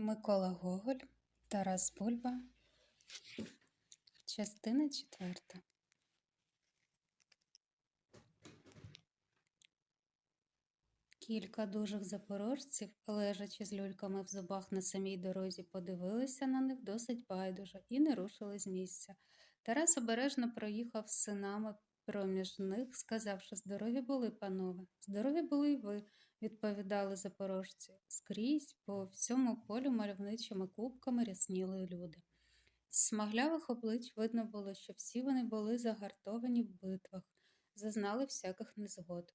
Микола Гоголь, Тарас Бульба, частина четверта. Кілька дужих запорожців, лежачи з люльками в зубах на самій дорозі, подивилися на них досить байдуже і не рушили з місця. Тарас обережно проїхав з синами проміж них, сказавши здорові були, панове, здорові були й ви, відповідали запорожці. Скрізь по всьому полю мальовничими кубками рясніли люди. З смаглявих облич видно було, що всі вони були загартовані в битвах, зазнали всяких незгод.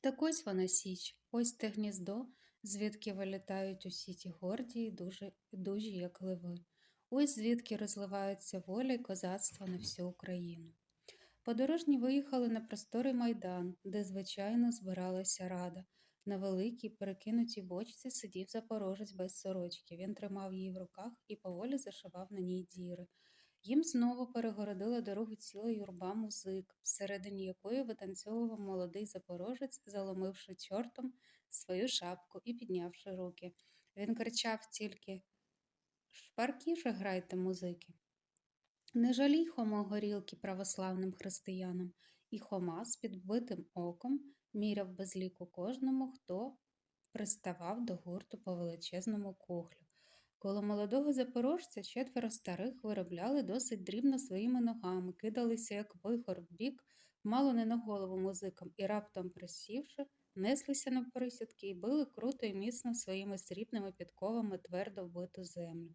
Так ось вона січ, ось те гніздо, звідки вилітають усі ті горді і дужі, дужі, як ливи. Ось звідки розливаються воля і козацтво на всю Україну. Подорожні виїхали на просторий майдан, де, звичайно, збиралася рада. На великій, перекинутій бочці сидів запорожець без сорочки. Він тримав її в руках і поволі зашивав на ній діри. Їм знову перегородила дорогу ціла юрба музик, всередині якої витанцьовував молодий запорожець, заломивши чортом свою шапку і піднявши руки. Він кричав тільки Шпаркіше грайте, музики. Не жалій, Хомо, горілки православним християнам, і Хома з підбитим оком міряв без ліку кожному, хто приставав до гурту по величезному кухлю. Коло молодого запорожця четверо старих виробляли досить дрібно своїми ногами, кидалися, як вихор в бік, мало не на голову музикам, і раптом присівши, неслися навпересідки і били круто і міцно своїми срібними підковами твердо вбиту землю.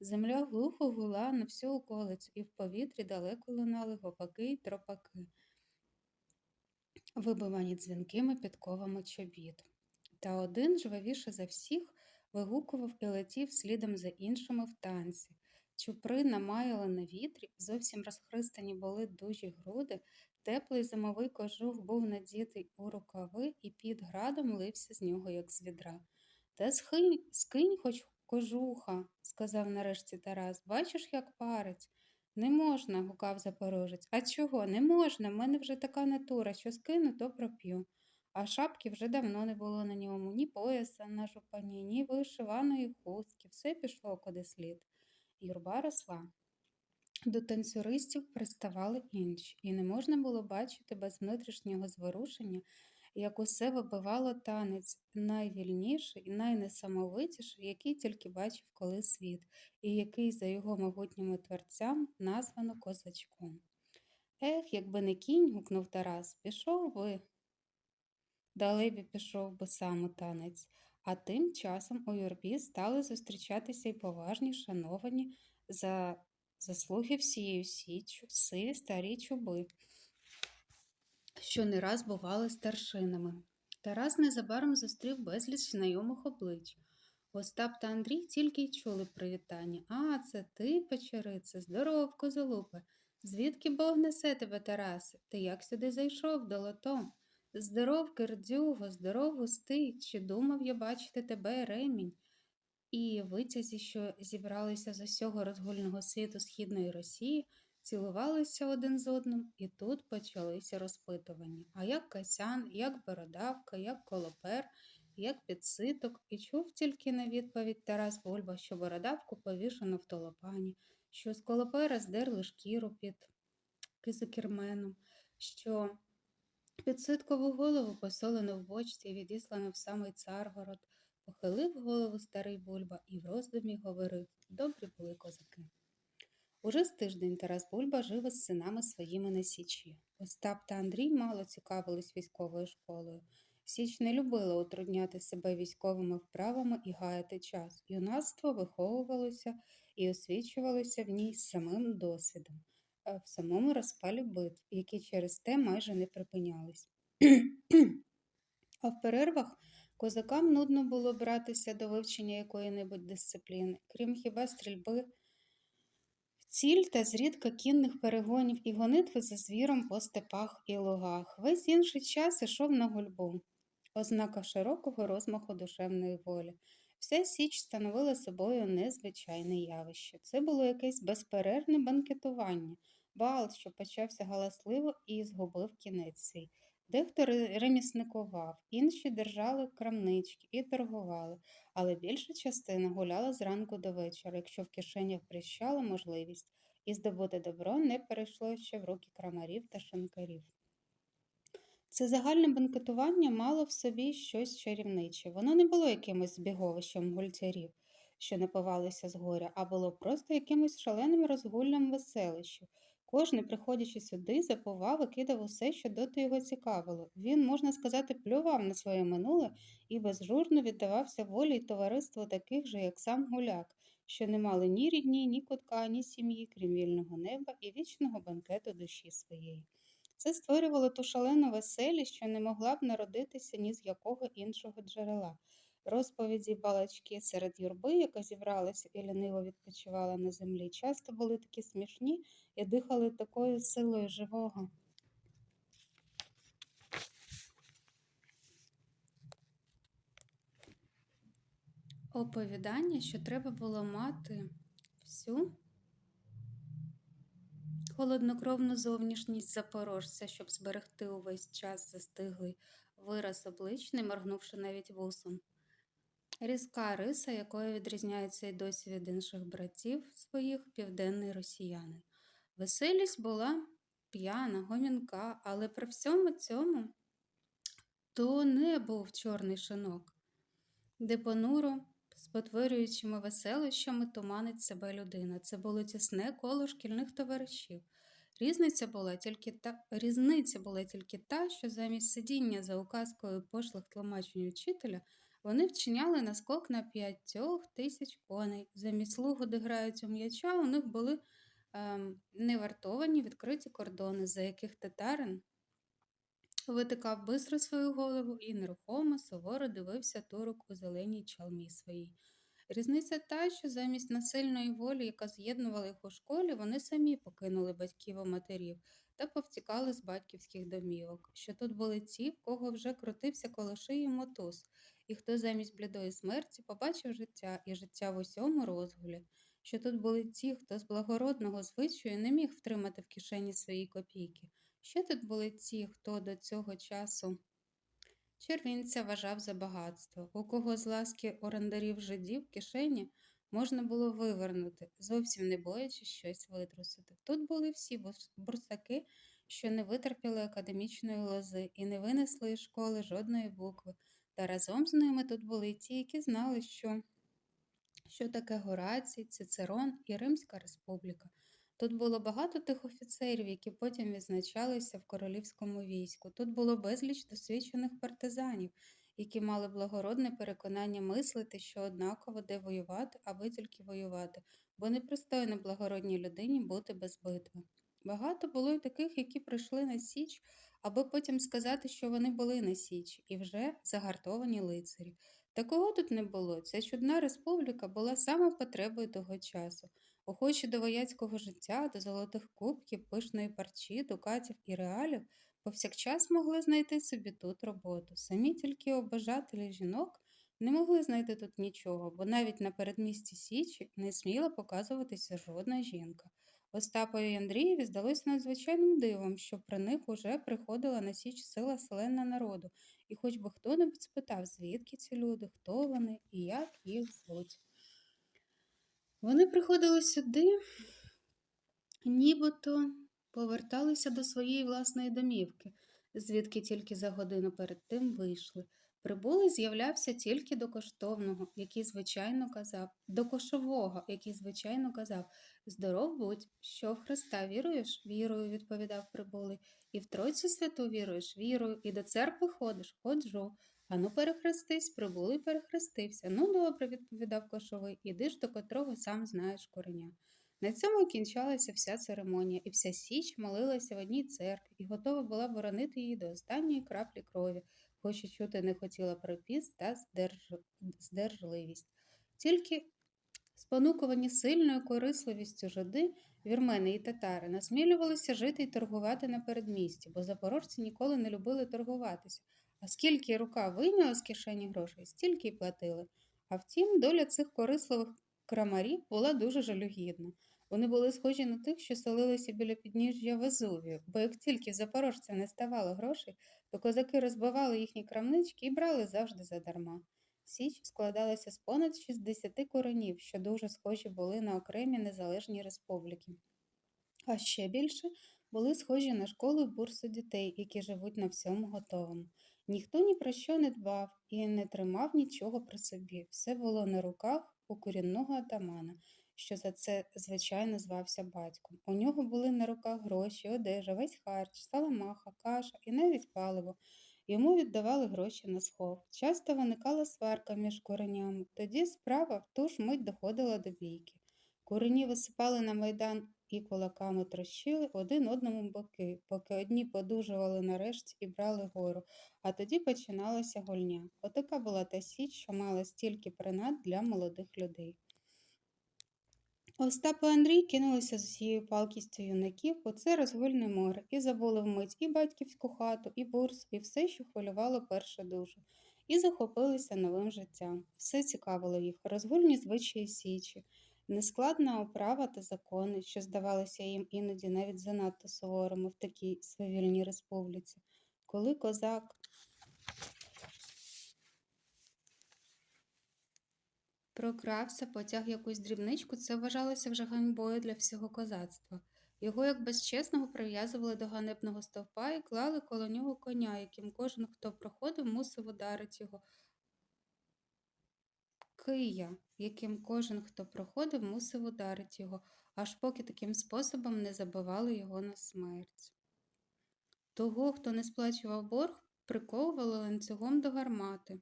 Земля глухо гула на всю околицю, і в повітрі далеко лунали гопаки й тропаки, вибивані дзвінкими підковами чобіт. Та один, жвавіше за всіх, вигукував і летів слідом за іншими в танці. Чупри намаяли на вітрі, зовсім розхристані були дужі груди, теплий зимовий кожух був надітий у рукави, і під градом лився з нього, як з відра. Та схинь, скинь хоч кожуха, сказав нарешті Тарас. Бачиш, як парить? Не можна, гукав запорожець. А чого? Не можна. В мене вже така натура, що скину, то проп'ю. А шапки вже давно не було на ньому, ні пояса на жупані, ні вишиваної хустки. Все пішло куди слід. Юрба росла. До танцюристів приставали інші, і не можна було бачити без внутрішнього зворушення, як усе вибивало танець найвільніший і найнесамовитіший, який тільки бачив коли світ, і який за його могутніми творцям названо козачком. Ех, якби не кінь, гукнув Тарас, пішов би. Далебі пішов би сам у танець, а тим часом у юрбі стали зустрічатися й поважні, шановані за заслуги всією січчю, сиві старі чуби, що не раз бували старшинами. Тарас незабаром зустрів безліч знайомих облич. Остап та Андрій тільки й чули привітання. А, це ти, печерице, здоров, козолупе. Звідки Бог несе тебе, Тарасе? Ти як сюди зайшов, долото? Здоров, Кирдюго, здоров, густий, чи думав я бачити тебе, ремінь? І витязі, що зібралися з усього розгульного світу східної Росії, цілувалися один з одним, і тут почалися розпитування. А як Касян, як Бородавка, як Колопер, як підситок, і чув тільки на відповідь Тарас Бульба, що бородавку повішено в толопані, що з колопера здерли шкіру під кизикерменом, що підситкову голову посолено в бочці і відіслано в самий царгород. Похилив голову старий Бульба і в роздумі говорив добрі були козаки. Уже з тиждень Тарас Бульба жив із синами своїми на Січі. Остап та Андрій мало цікавились військовою школою. Січ не любила утрудняти себе військовими вправами і гаяти час. Юнацтво виховувалося і освічувалося в ній самим досвідом, в самому розпалі битв, які через те майже не припинялись. а в перервах козакам нудно було братися до вивчення якої-небудь дисципліни, крім хіба стрільби ціль та зрідка кінних перегонів і гонитви за звіром по степах і лугах. Весь інший час ішов на гульбу, ознака широкого розмаху душевної волі. Вся січ становила собою незвичайне явище. Це було якесь безперервне банкетування, бал, що почався галасливо і згубив кінець свій. Дехто ремісникував, інші держали крамнички і торгували, але більша частина гуляла зранку до вечора, якщо в кишенях прищала можливість, і здобуте добро не перейшло ще в руки крамарів та шинкарів. Це загальне банкетування мало в собі щось чарівниче. Воно не було якимось збіговищем гультярів, що напивалися з горя, а було просто якимось шаленим розгуллям веселищів. Кожний, приходячи сюди, запував і кидав усе, що доти його цікавило. Він, можна сказати, плював на своє минуле і безжурно віддавався волі й товариству таких же, як сам гуляк, що не мали ні рідні, ні кутка, ні сім'ї, крім вільного неба і вічного банкету душі своєї. Це створювало ту шалену веселість, що не могла б народитися ні з якого іншого джерела. Розповіді балачки серед юрби, яка зібралася і ліниво відпочивала на землі, часто були такі смішні і дихали такою силою живого. Оповідання, що треба було мати всю холоднокровну зовнішність запорожця, щоб зберегти увесь час застиглий вираз облич, не моргнувши навіть вусом. Різка риса, якою відрізняється й досі від інших братів своїх південний росіянин. Веселість була п'яна, гомінка, але при всьому цьому то не був чорний шинок, де понуро, спотворюючими веселищами, туманить себе людина. Це було тісне коло шкільних товаришів. Різниця була тільки та, різниця була тільки та, що замість сидіння за указкою пошлих тлумачень учителя вони вчиняли наскок на п'ятьох тисяч коней. Замість слугу, де грають у м'яча, у них були ем, невартовані відкриті кордони, за яких татарин витикав бистро свою голову і нерухомо суворо дивився турок у зеленій чалмі своїй. Різниця та, що замість насильної волі, яка з'єднувала їх у школі, вони самі покинули батьків і матерів та повтікали з батьківських домівок, що тут були ті, в кого вже крутився коло шиї мотуз, і хто замість блідої смерті побачив життя і життя в усьому розгулі, що тут були ті, хто з благородного звичаю не міг втримати в кишені свої копійки, що тут були ті, хто до цього часу червінця вважав за багатство, у кого з ласки орендарів жидів кишені можна було вивернути, зовсім не боячись щось витрусити. Тут були всі бурсаки, що не витерпіли академічної лози і не винесли із школи жодної букви. Та разом з ними тут були ті, які знали, що, що таке Горацій, Цицерон і Римська республіка. Тут було багато тих офіцерів, які потім відзначалися в королівському війську. Тут було безліч досвідчених партизанів, які мали благородне переконання мислити, що однаково де воювати, аби тільки воювати, бо непристойно благородній людині бути без битви. Багато було й таких, які прийшли на Січ, аби потім сказати, що вони були на Січ, і вже загартовані лицарі. Такого тут не було. Ця чудна республіка була саме потребою того часу. Охочі до вояцького життя, до золотих кубків, пишної парчі, дукатів і реалів, повсякчас могли знайти собі тут роботу. Самі тільки обожателі жінок не могли знайти тут нічого, бо навіть на передмісті Січі не сміла показуватися жодна жінка. Остапові Андрієві здалося надзвичайним дивом, що при них уже приходила на січ сила селена народу, і хоч би хто-небудь спитав, звідки ці люди, хто вони і як їх звуть. Вони приходили сюди, нібито поверталися до своєї власної домівки, звідки тільки за годину перед тим вийшли. Прибулий з'являвся тільки до коштовного, який звичайно казав, до кошового, який звичайно казав Здоров будь, що в Христа віруєш? Вірую, відповідав прибулий. І в Тройцю святу віруєш, вірую, і до церкви ходиш, ходжу. Ану, перехрестись, прибулий перехрестився. Ну, добре, відповідав кошовий, іди ж до котрого сам знаєш кореня. На цьому кінчалася вся церемонія, і вся січ молилася в одній церкві і готова була боронити її до останньої краплі крові, хоч і чути не хотіла про піст та здерж... здержливість. Тільки спонукувані сильною корисливістю жиди, вірмени і татари насмілювалися жити і торгувати на передмісті, бо запорожці ніколи не любили торгуватися. А скільки рука вийняла з кишені грошей, стільки й платили. А втім, доля цих корисливих крамарів була дуже жалюгідна. Вони були схожі на тих, що селилися біля підніжжя Везувію, бо як тільки в запорожця не ставало грошей, то козаки розбивали їхні крамнички і брали завжди задарма. Січ складалася з понад 60 коронів, що дуже схожі були на окремі незалежні республіки. А ще більше були схожі на школу і бурсу дітей, які живуть на всьому готовому. Ніхто ні про що не дбав і не тримав нічого при собі. Все було на руках у корінного атамана, що за це, звичайно, звався батьком. У нього були на руках гроші, одежа, весь харч, саламаха, каша і навіть паливо. Йому віддавали гроші на схов. Часто виникала сварка між коренями. Тоді справа в ту ж мить доходила до бійки. Курені висипали на майдан і кулаками трощили один одному боки, поки одні подужували нарешті і брали гору, а тоді починалася гульня. Отака була та січ, що мала стільки принад для молодих людей. Остап і Андрій кинулися з усією палкістю юнаків у це розгульне море і забули вмить і батьківську хату, і бурс, і все, що хвилювало першу душу, і захопилися новим життям. Все цікавило їх, розгульні звичаї січі, нескладна оправа та закони, що здавалися їм іноді навіть занадто суворими в такій свавільній республіці. Коли козак прокрався, потяг якусь дрібничку, це вважалося вже ганьбою для всього козацтва. Його, як безчесного, прив'язували до ганебного стовпа і клали коло нього коня, яким кожен, хто проходив, мусив ударити його. Кия, яким кожен, хто проходив, мусив ударити його, аж поки таким способом не забивали його на смерть. Того, хто не сплачував борг, приковували ланцюгом до гармати,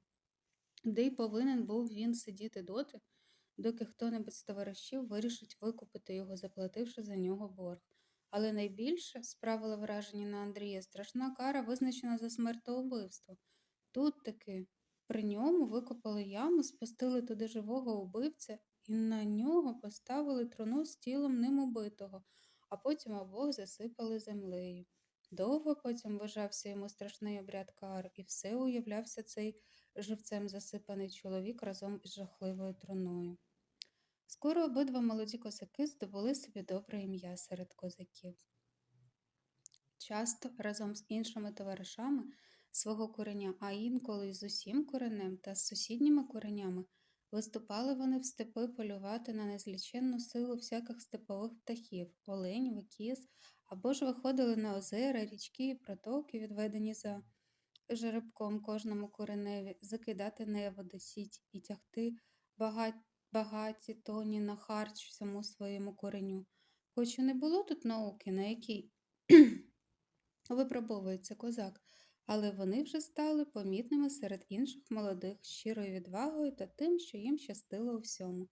де й повинен був він сидіти доти, доки хто-небудь з товаришів вирішить викупити його, заплативши за нього борг. Але найбільше справила враження на Андрія страшна кара, визначена за смертоубивство. Тут таки при ньому викопали яму, спустили туди живого убивця і на нього поставили труну з тілом ним убитого, а потім обох засипали землею. Довго потім вважався йому страшний обряд кар, і все уявлявся цей живцем засипаний чоловік разом із жахливою труною. Скоро обидва молоді козаки здобули собі добре ім'я серед козаків. Часто разом з іншими товаришами свого кореня, а інколи й з усім коренем та з сусідніми коренями, виступали вони в степи полювати на незліченну силу всяких степових птахів, оленів, кіз, або ж виходили на озера, річки і протоки, відведені за жеребком кожному кореневі, закидати неводи, сіть і тягти багаті тоні на харч всьому своєму кореню. Хоч і не було тут науки, на якій випробовується козак, але вони вже стали помітними серед інших молодих, щирою відвагою та тим, що їм щастило у всьому.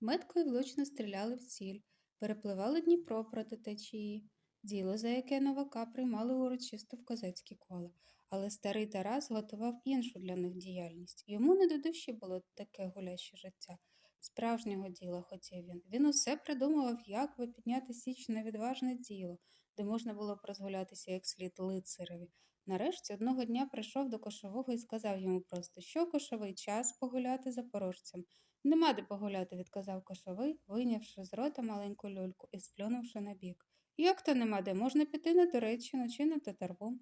Метко й влучно стріляли в ціль, перепливали Дніпро проти течії, діло, за яке новака приймали урочисто в козацькі кола. Але старий Тарас готував іншу для них діяльність. Йому не до душі було таке гуляще життя. Справжнього діла хотів він. Він усе придумував, як би підняти січ на відважне діло, де можна було б розгулятися як слід лицареві. Нарешті одного дня прийшов до кошового і сказав йому просто, що кошовий час погуляти запорожцям. Нема де погуляти, відказав кошовий, вийнявши з рота маленьку люльку і сплюнувши на бік. Як то нема де? Можна піти на Туреччину чи на татарву?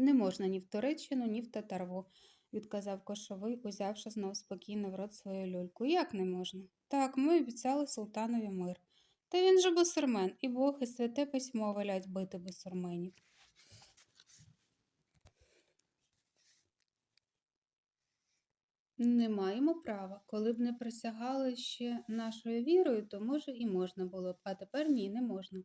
Не можна ні в Туреччину, ні в татарву, відказав кошовий, узявши знов спокійно в рот свою люльку. Як не можна? Так, ми обіцяли султанові мир. Та він же бусурмен, і Бог, і святе письмо велять бити бусурменів. Не маємо права. Коли б не присягали ще нашою вірою, то, може, і можна було б, а тепер ні, не можна.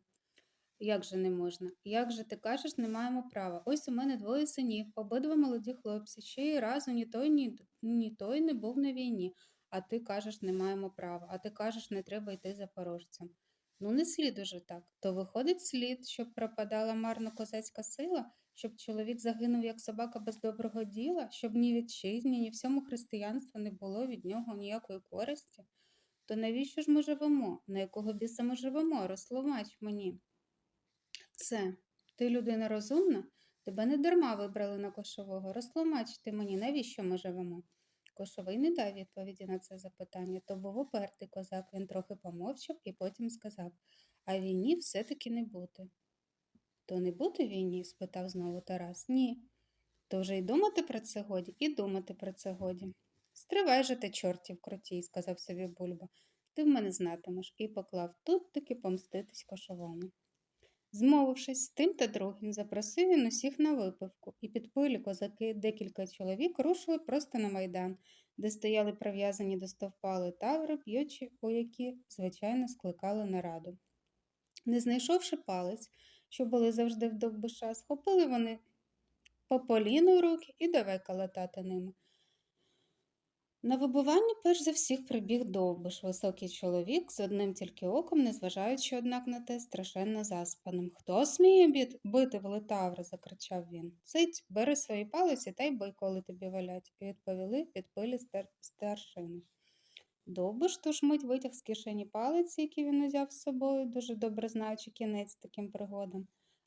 Як же не можна? Як же ти кажеш, не маємо права? Ось у мене двоє синів, обидва молоді хлопці, ще й разу ні той, ні, ні той не був на війні, а ти кажеш, не маємо права, а ти кажеш, не треба йти запорожцям. Ну, не слід уже так. То виходить слід, щоб пропадала марно козацька сила, щоб чоловік загинув як собака без доброго діла, щоб ні вітчизні, ні всьому християнству не було від нього ніякої користі. То навіщо ж ми живемо? На якого біса ми живемо? Розтлумач мені. Це, ти людина розумна? Тебе не дарма вибрали на кошового. Розтлумач ти мені, навіщо ми живемо? Кошовий не дав відповіді на це запитання, то був упертий козак. Він трохи помовчав і потім сказав, а війні все-таки не бути. То не бути війні? спитав знову Тарас. Ні. То вже й думати про це годі, і думати про це годі. Стривай же ти, чортів крутій, сказав собі Бульба. Ти в мене знатимеш, і поклав тут таки помститись кошовому. Змовившись з тим та другим, запросив він усіх на випивку, і підпилі козаки декілька чоловік рушили просто на майдан, де стояли прив'язані до стовпа литаври, п'ючі, які, звичайно, скликали нараду. Не знайшовши палець, що були завжди в довбиша, схопили вони по поліну руки і давай калатати ними. На вибування перш за всіх прибіг довбиш, високий чоловік з одним тільки оком, незважаючи, однак на те, страшенно заспаним. Хто сміє бити в литаври? закричав він. Цить, бери свої палиці та й бий, коли тобі велять, відповіли підпилі стар... старшини. Довбиш ту ж мить витяг з кишені палиці, які він узяв з собою, дуже добре знаючи кінець таким пригодам.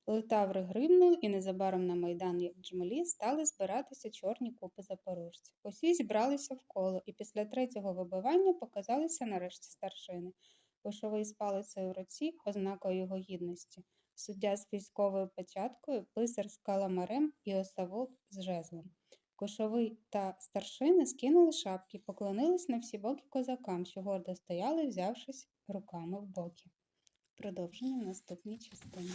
Литаври гримнули, і незабаром на майдан, як джмелі, стали збиратися чорні купи запорожців. Усі зібралися в коло, і після третього вибивання показалися нарешті старшини. Кошовий з палицею в руці, ознакою його гідності, суддя з військовою печаткою, писар з каламарем і осавул з жезлом. Кошовий та старшини скинули шапки, поклонились на всі боки козакам, що гордо стояли, взявшись руками в боки. Продовження в наступній частині.